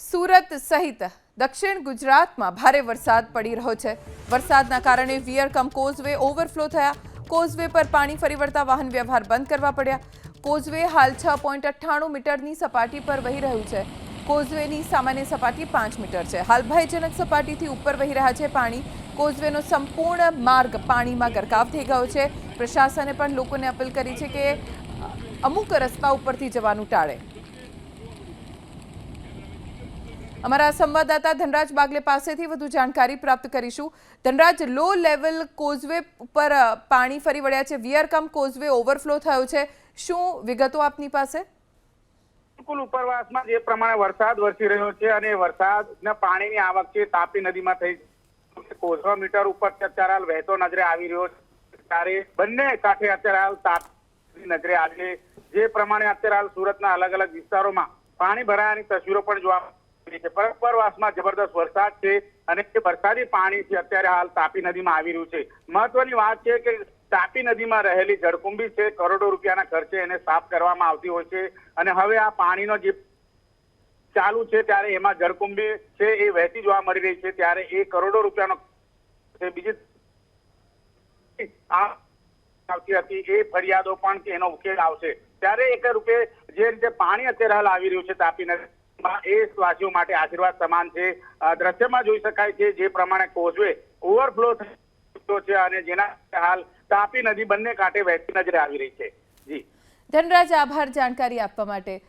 સુરત સહિત દક્ષિણ ગુજરાતમાં ભારે વરસાદ પડી રહ્યો છે. વરસાદના કારણે વિયરકમ કોઝવે ઓવરફ્લો થયા. કોઝવે પર પાણી ફરી વળતા વાહન વ્યવહાર બંધ કરવા પડ્યા. કોઝવે હાલ છ પોઈન્ટ અઠ્ઠાણું મીટરની સપાટી પર વહી રહ્યું છે. કોઝવેની સામાન્ય સપાટી પાંચ મીટર છે. હાલ ભયજનક સપાટીથી ઉપર વહી રહ્યા છે પાણી. કોઝવેનો સંપૂર્ણ માર્ગ પાણીમાં ગરકાવ થઈ ગયો છે. પ્રશાસને પણ લોકોને અપીલ કરી છે કે અમુક રસ્તા ઉપરથી જવાનું ટાળે. અમારા સંવાદદાતા ધનરાજ બાગલે પાસેથી વધુ જાણકારી પ્રાપ્ત કરીશું. ધનરાજ લો લેવલ કોઝવે ઉપર પાણી ફરી વળ્યા છે. વિયરકમ કોઝવે ઓવરફ્લો થયો છે. શું વિગતો આપની પાસે? બિલકુલ ઉપરવાસમાં જે પ્રમાણે વરસાદ વરસી રહ્યો છે અને વરસાદના પાણીની આવક છે તાપી નદીમાં થઈ કોઝવા મીટર ઉપર અત્યારે હાલ વહેતો નજરે આવી રહ્યો છે. ત્યારે બંને કાંઠે અત્યારે હાલ તાપી નજરે આવી જે પ્રમાણે અત્યારે હાલ સુરતના અલગ અલગ વિસ્તારોમાં પાણી ભરાયાની તસવીરો પણ જોવા મળી છે. પર- જબરદસ્ત વરસાદ છે અને તે વરસાદી પાણી છે અત્યારે હાલ તાપી નદીમાં આવી રહ્યું છે. મહત્વની વાત છે કે તાપી નદીમાં રહેલી જળકુંભી છે, કરોડો રૂપિયાના ખર્ચે એને સાફ કરવામાં આવતી હોય છે અને હવે આ પાણીનો જે ચાલુ છે ત્યારે એમાં જળકુંભી છે એ વહેતી જોવા મળી રહી છે ત્યારે એ કરોડો રૂપિયાનો બીજી આ આવતી હતી એ ફરિયાદો પણ એનો ઉકેલ આવશે. ત્યારે એક રૂપે જે રીતે પાણી અત્યારે હાલ આવી રહ્યું છે તાપી નદીમાં એ માટે આશીર્વાદ સમાન છે. દ્રશ્યમાં જોઈ શકાય છે જે પ્રમાણે કોઝવે ઓવરફ્લો થયો છે અને જેના હાલ તાપી નદી બંને કાંઠે વહેતી નજરે આવી રહી છે. જી. ધનરાજ, આભાર જાણકારી આપવા માટે.